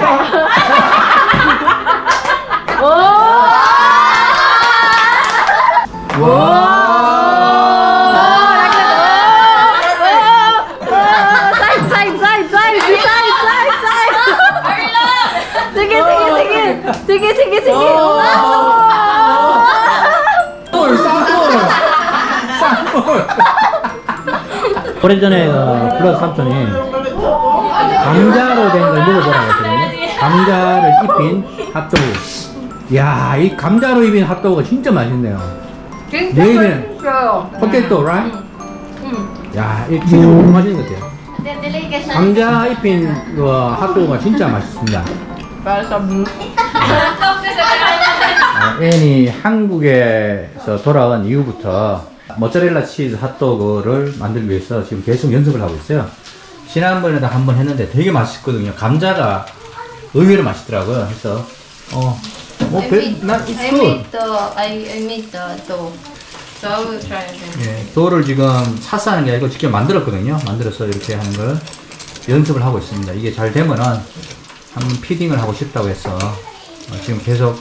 sige. Sige, sige, sige. 쌍볼 쌍볼 쌍볼 오래전에 어, 플러스 삼촌이 감자로 된 걸 먹어보라고 했거든요 감자를 입힌 핫도그 이야 이 감자로 입힌 핫도그가 진짜 맛있네요 진짜 내 입에는 맛있어요. 포테토 라이 음. 야 이거 진짜 너무 맛있는 것 같아요 감자 입힌 그 핫도그가 진짜 맛있습니다 Para sa blue. 어, 앤이 한국에서 돌아온 이후부터 모짜렐라 치즈 핫도그를 만들기 위해서 지금 계속 연습을 하고 있어요. 지난번에도 한번 했는데 되게 맛있거든요. 감자가 의외로 맛있더라고요. 그래서 어, 뭐, I 별, it's I good. made the I, I made the dough. So I will try again. 예, 도를 지금 사서 하는 게 아니고 직접 만들었거든요. 만들어서 이렇게 하는 걸 연습을 하고 있습니다. 이게 잘 되면은 한번 피딩을 하고 싶다고 해서 어, 지금 계속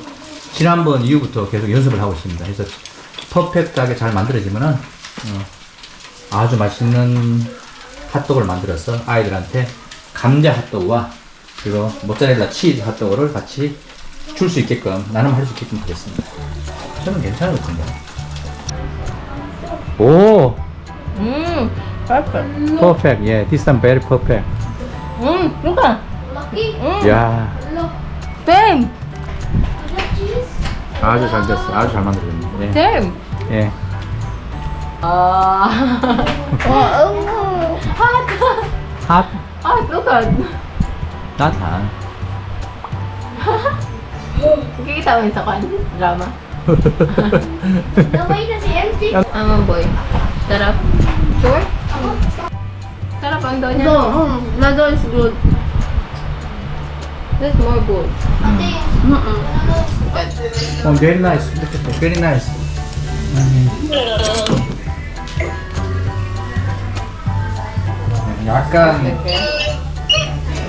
지난번 이후부터 계속 연습을 하고 있습니다. 그래서 퍼펙트하게 잘 만들어지면은 어, 아주 맛있는 핫도그를 만들어서 아이들한테 감자 핫도그와 그리고 모짜렐라 치즈 핫도그를 같이 줄 수 있게끔 나눔 할 수 있게끔 하겠습니다. 저는 괜찮은 것 같은데. 오, Mm, perfect. perfect. Yeah, this time very perfect. Mm, look at. Lucky. Mm, 야, same, 아주 잘 됐어. 아주 잘 만들었네. 예. same. 예. Ah. Oh, hot. 핫, Ah, look at. Lahat ha? Kikita mo yun sa kwan? Drama? Damay na si MJ. Ama boy. Sarap. Sure? Sarap ang doon niya. No, mm, na doon is good. That's more good. Okay. Mm -mm. Oh, very nice. Very nice. Mm -hmm. 약간 okay.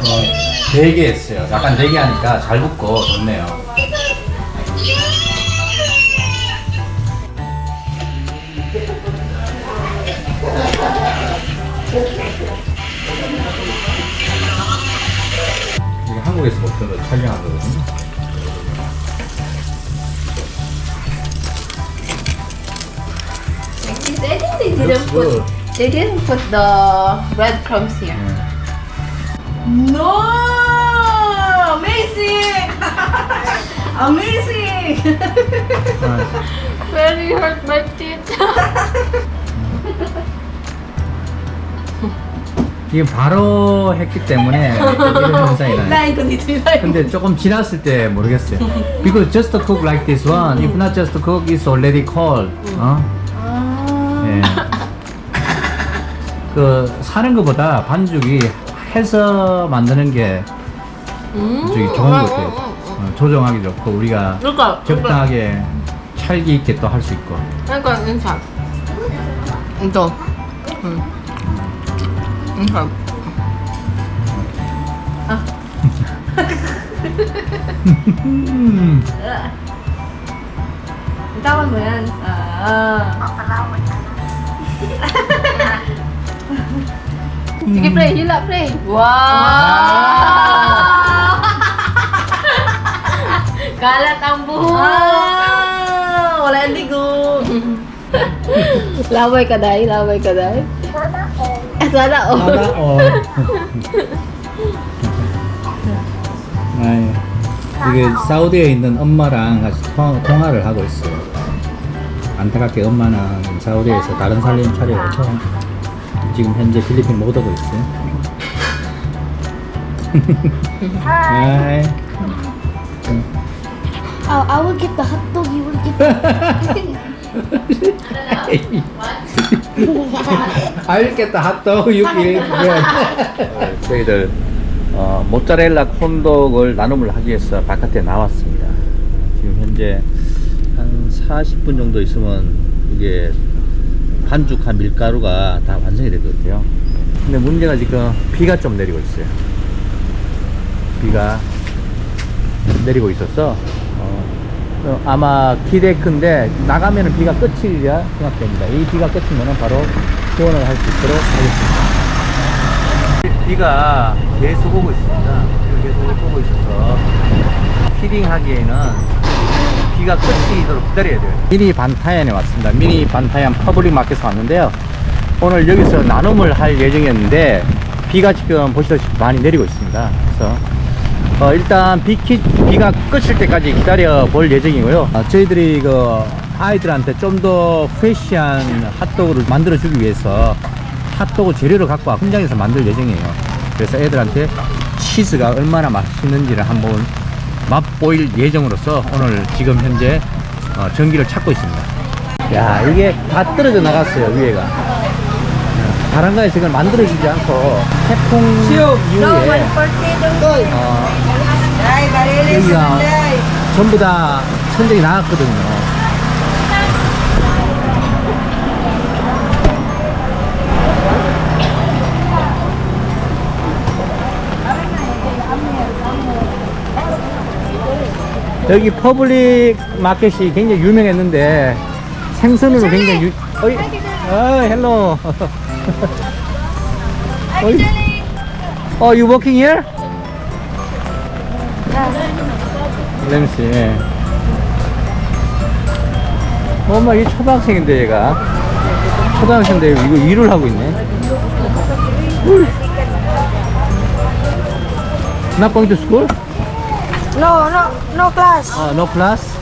어, 되게 했어요. 약간 되게 하니까 잘 붙고 좋네요. 이거 한국에서 먹던 거 촬영한 거거든요. Actually, I think they didn't Looks put good. they didn't put the breadcrumbs here. No! Amazing! Amazing! Very hurt my teeth. 이게 바로 했기 때문에 이런 현상이 나요. Ko dito yung 근데 조금 지났을 때 모르겠어요. Because just to cook like this one, if not just to cook, it's already cold. 어? 예. 그 사는 것보다 반죽이 해서 만드는 게 저기 좋은 것 같아요. 어, 조정하기 좋고 우리가 at. 적당하게 찰기 있게 또 할 수 있고. Look at inside. Ito. Mm. Inside. 음. Tawan mo yan. Ah. Sige, play. Hila, play. Wow! Kalat ang buhok. Ah! Wala hindi ko. laway ka dahil, laway ka dahil. Eh, Sana all. 하나 어. 아이, 이게 사우디에 있는 엄마랑 같이 통, 통화를 하고 있어요. 안타깝게 엄마는 사우디에서 다른 살림 차려서 지금 현재 필리핀 못 오고 있어요. 하이. Oh, I will get the hot dog. You will get I'll get the hot dog you give. 저희들 어, 모짜렐라 콘독을 나눔을 하기 위해서 바깥에 나왔습니다. 지금 현재 한 40분 정도 있으면 이게 반죽한 밀가루가 다 완성이 될 것 같아요. 근데 문제가 지금 비가 좀 내리고 있어요. 비가 내리고 있었어. 어, 어, 아마 기대 큰데 나가면은 비가 끝이리라 생각됩니다. 이 비가 끝이면은 바로 후원을 할 수 있도록 하겠습니다. 비가 계속 오고 있습니다. 계속 오고 있어서 피딩 하기에는 비가 끝이도록 기다려야 돼요. 미니 반타얀에 왔습니다. 미니 반타얀 퍼블릭 마켓에 왔는데요. 오늘 여기서 나눔을 할 예정이었는데 비가 지금 보시다시피 많이 내리고 있습니다. 그래서 어, 일단 비, 키, 비가 끝일 때까지 기다려 볼 예정이고요. 어, 저희들이 그 아이들한테 좀 더 프레시한 핫도그를 만들어 주기 위해서 핫도그 재료를 갖고 와 현장에서 만들 예정이에요. 그래서 애들한테 치즈가 얼마나 맛있는지를 한번 맛보일 예정으로서 오늘 지금 현재 어, 전기를 찾고 있습니다. 야 이게 다 떨어져 나갔어요 위에가. 바람가에 지금 만들어지지 않고 태풍 이후에 어, 여기가 전부 다 천정이 나갔거든요. 여기 퍼블릭 마켓이 굉장히 유명했는데 생선으로 굉장히 유... 어이, 어, 헬로. 어이. 어, you working here? Let me see. 엄마, 이 초등학생인데, 얘가. 초등학생인데, 이거 일을 하고 있네. 울. Not going to school? No, no, no class. Uh, no class?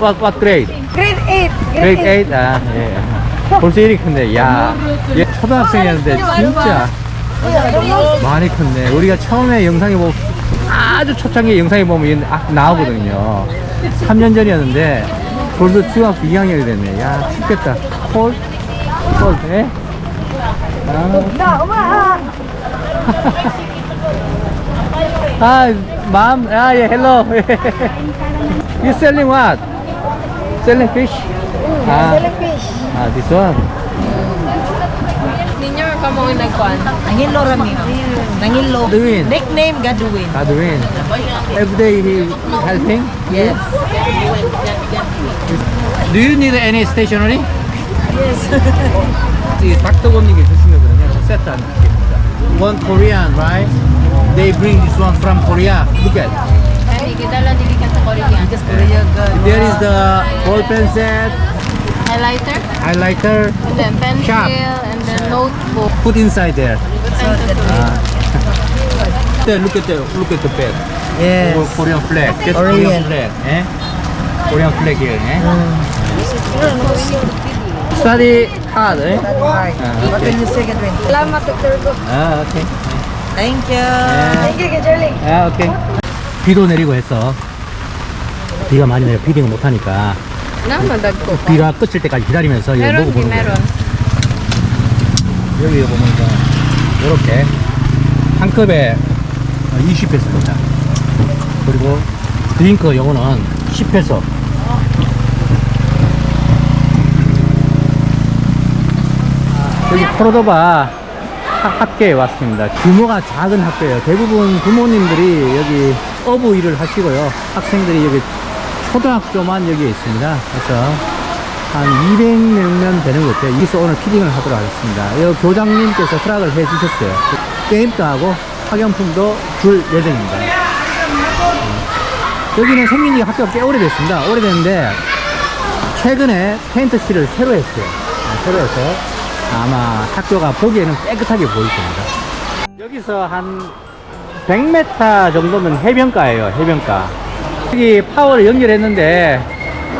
What, what grade? Grade 8. grade 8? 아, 예. 벌써 이리 큰데, 야. 얘 초등학생이었는데, 진짜 많이 컸네. 우리가 처음에 영상에 보면, 아주 초창기 영상에 보면 얘 아, 나오거든요. 3년 전이었는데, 벌써 중학교 2학년이 됐네. 야, 춥겠다. 콜? 콜, 예? 아. 아, 맘, 아, 예, hello. you selling what? Selling fish? Ah, fish. ah, this one. Ninyo ka mo nagkuan. Nangilo rami. Nangilo. Doing. Nickname Gadwin. Godwin. Every day he helping? Yes. Do you need any stationery? Yes. 이 닥터곤님이 주신 거거든요. 세트 안 드립니다. One Korean, right? They bring this one from Korea. Look at. There is the ball pen set. Highlighter. Highlighter. And then pencil Sharp. and then notebook. Put inside there. Uh, there, look at the look at the bed. Yes. Oh, Korean flag. Just Korean, flag. Eh? Korean flag here. Eh? Mm. Study hard, eh? Study hard. Ah, okay. But in. Lama picture. Ah, okay. 이. Thank you. 네. Thank you, Charlie. 아, 오케이. 비도 내리고 해서 비가 많이 내려 피딩을 못 하니까 Naman dagko. 비가 끝일 때까지 기다리면서 이거 먹어보는 거예요. 여기 보면 이렇게 한 컵에 20페소입니다. 그리고 드링크 요거는 10페소. 여기 코르도바 하- 학교에 왔습니다. 규모가 작은 학교예요. 대부분 부모님들이 여기 어부 일을 하시고요. 학생들이 여기 초등학교만 여기에 있습니다. 그래서 한 200명 되는 것 같아요. 여기서 오늘 피딩을 하도록 하겠습니다. 여 교장님께서 허락을 해 주셨어요. 게임도 하고 학용품도 줄 예정입니다. 여기는 생긴 지 학교가 꽤 오래됐습니다. 오래됐는데 최근에 페인트 칠을 새로 했어요. 아, 새로 해서 아마 학교가 보기에는 깨끗하게 보일 겁니다. 여기서 한 100m 정도면 해변가예요. 해변가. 여기 파워를 연결했는데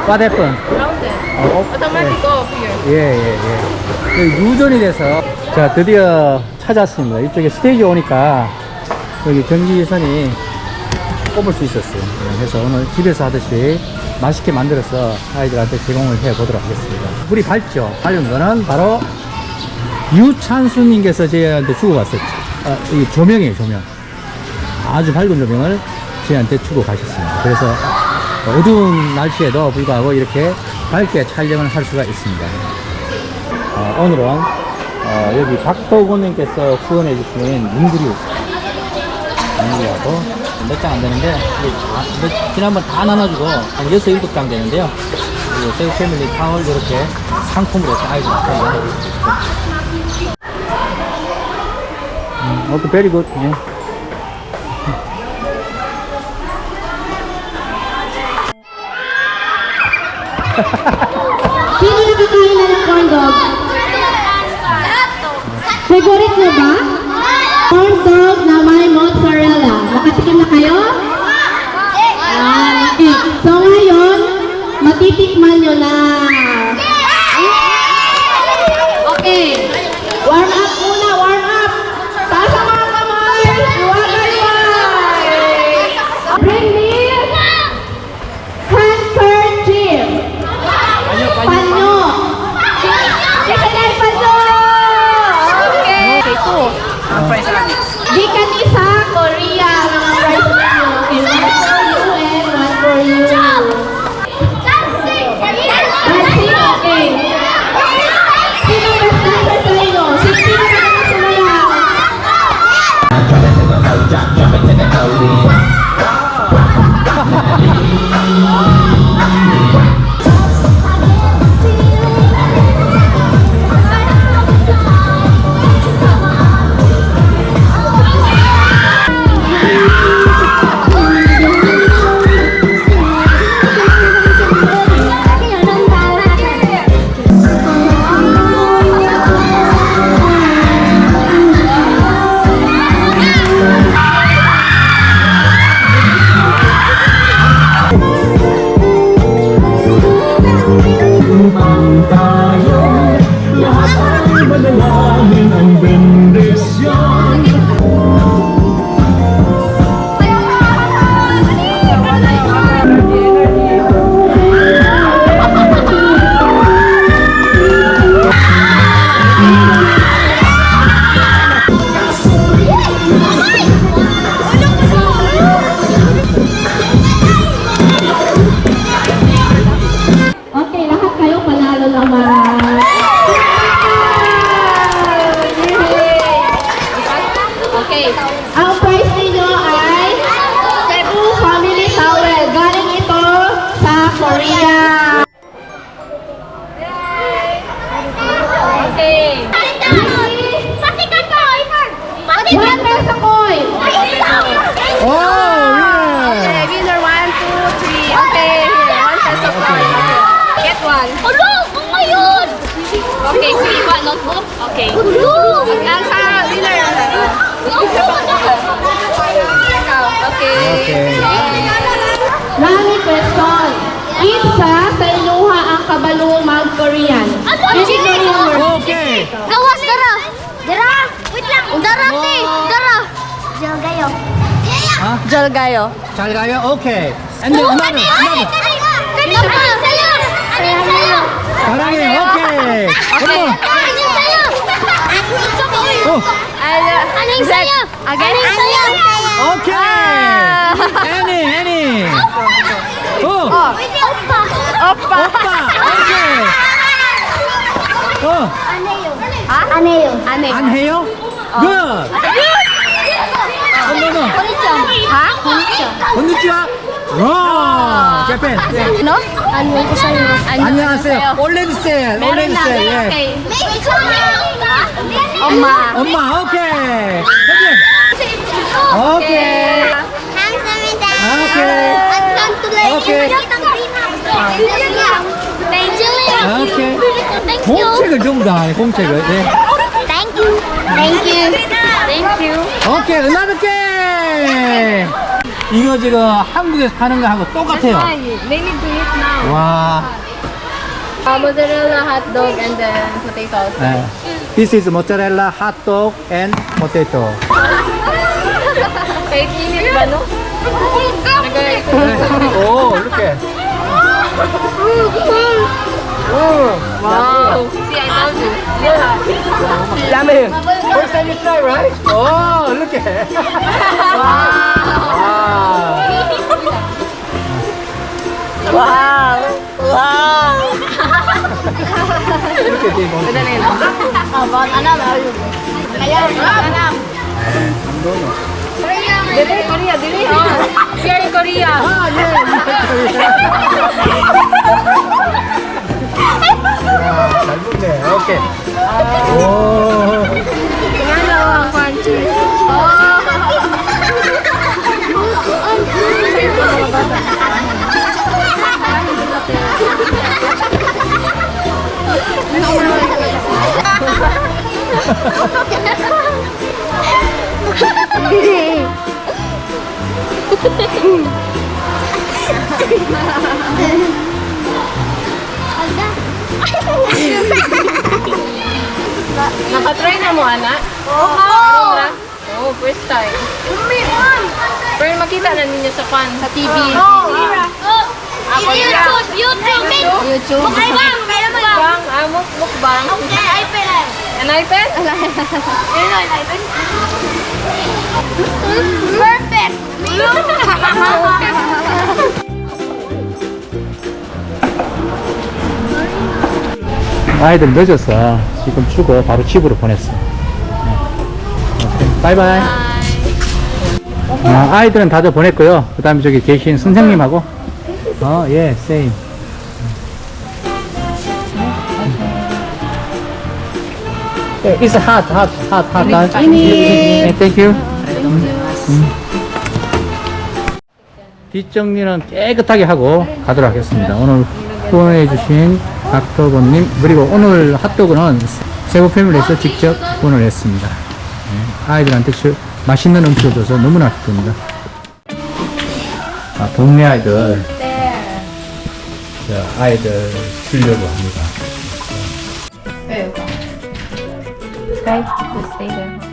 what happened? Grounded. 어, off here. 예, 예, 예. 여기 유전이 돼서 자 드디어 찾았습니다. 이쪽에 스테이지 오니까 여기 전기선이 꼽을 수 있었어요. 예, 그래서 오늘 집에서 하듯이 맛있게 만들어서 아이들한테 제공을 해 보도록 하겠습니다. 불이 밝죠? 밝은 거는 바로 유찬수님께서 저희한테 주고 갔었죠. 아, 이 조명이에요, 조명. 아주 밝은 조명을 저희한테 주고 가셨습니다. 그래서 어두운 날씨에도 불구하고 이렇게 밝게 촬영을 할 수가 있습니다. 어, 오늘은 어, 여기 박도곤님께서 후원해 주신 문구류 문구류하고 몇 장 안 되는데 다, 몇- 지난번 다 나눠주고 한 여섯 일곱 장 되는데요. 그리고 새우 패밀리 타월 이렇게 상품으로 있어요. 음, Okay, very good. Yeah. Sino nakakaya na ng corn dog? Segurit na ba? Corn dog na may mozzarella. Makatikim na kayo? Ah, okay. So ngayon, matitikman nyo na. Okay. Ang prize Lami Quezon. Isa sa iluha ang kabalo mag-Korean. Hindi ko Okay. Gawas, dara. Dara. Wait lang. Dara, te. Dara. Jalgayo. Ha? Jalgayo. Jalgayo, okay. And then another, another. Kanina sa'yo. Kanina sa'yo. Karangin, okay. Eh, okay. Kanina ano? sa'yo. Oh. Ano? Anong sa'yo? Again? Anong sa'yo? Okay. Annie, Annie. Oh, Opa! Opa. 오빠. Okay. Oh, Aneyo. Ha? Aneyo. Ane. 안 해요? Good. Oh, no, no. Konnichiwa. Ha? Konnichiwa. 건니치와. No? Ano ko sa'yo? 안녕하세요. 올레드 셀. Meron 올레드 na. 셀. 예. Oma. 엄마, 오케이. 오케이. 오케이. 감사합니다. 오케이. At tuloy. Okay. Thank you. 오케이. Thank you. 공책을 전부 다 공책을. 네. Thank you. Thank you. Thank you. 오케이, another game. 이거 지금 한국에서 파는 거하고 똑같아요. They need to eat now. 와. Uh, mozzarella, hot dog, and then potatoes. 네. This is mozzarella, hot dog, and potato. Kahit init ba, no? Nagay ko. 오, 이렇게. Wow. See, I told you. 라멘. First time you try, right? 오, 이렇게. 와. Wow! 이렇게 돼, 뭐. About another. Kaya, anam. Dili, Korea, dili. Here in Korea. 잘 먹네. 오케이. 오. Tingnan mo ang crunchy. Nakatry na mo, anak? Oo. Oh, first time. Pero makita na ninyo sa fan, sa TV. Ako YouTube, YouTube. YouTube. Mukbang, kailan mo lang? Bang, ah, muk mukbang. Okay, iPad. An iPad? Ano, iPad? Perfect. 아이들 늦어서 지금 주고 바로 집으로 보냈어. 네. 오케이. 바이바이. 아, 아이들은 다들 보냈고요. 그 다음에 저기 계신 선생님하고. 어, 예, same. 예, It's hot, hot, hot, hot. hot. 네, thank you. 음. 뒷정리는 깨끗하게 하고 가도록 하겠습니다. 오늘 후원해 주신 닥터본님 그리고 오늘 핫도그는 세부 패밀리에서 직접 후원을 했습니다. 네, 아이들한테 저- 맛있는 음식을 줘서 너무나 기쁩니다. 아, 동네 아이들 저 아이들 주려고 합니다. Sky, just stay there.